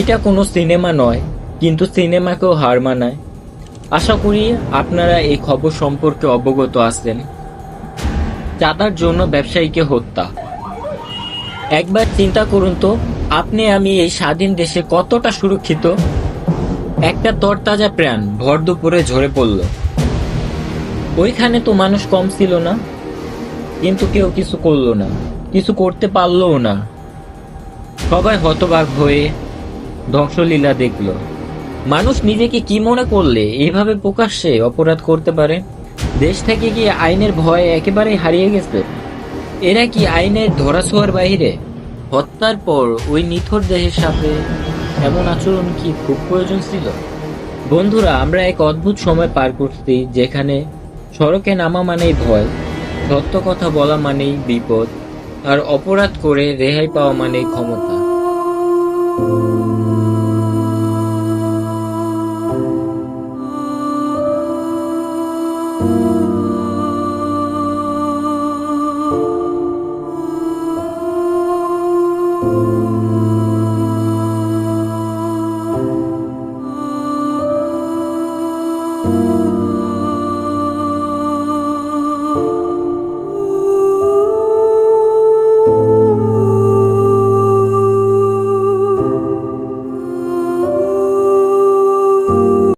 এটা কোনো সিনেমা নয়, কিন্তু সিনেমাকেও হার মানায়। আশা করি আপনারা এই খবর সম্পর্কে অবগত আছেন। চাঁদার জন্য ব্যবসায়ীকে হত্যা। একবার চিন্তা করুন তো, আপনি আমি এই স্বাধীন দেশে কতটা সুরক্ষিত? একটা তরতাজা প্রাণ ভর দুপুরে ঝরে পড়ল। ওইখানে তো মানুষ কম ছিল না, কিন্তু কেউ কিছু করল না, কিছু করতে পারলও না। সবাই হতবাক হয়ে ধ্বংসলীলা দেখল। মানুষ নিজেকে কি মনে করলে এইভাবে প্রকাশ্যে অপরাধ করতে পারে? দেশ থেকে কি আইনের ভয় একেবারেই হারিয়ে গেছে? এরা কি আইনের ধরাছোঁয়ার বাইরে হত্যার পর ওই নিথর দেহের সাথে এমন আচরণ কি খুব প্রয়োজন ছিল? বন্ধুরা, আমরা এক অদ্ভুত সময় পার করছি যেখানে সড়কে নামা মানেই ভয় সত্য কথা বলা মানেই বিপদ, আর অপরাধ করে রেহাই পাওয়া মানেই ক্ষমতা। Ooh.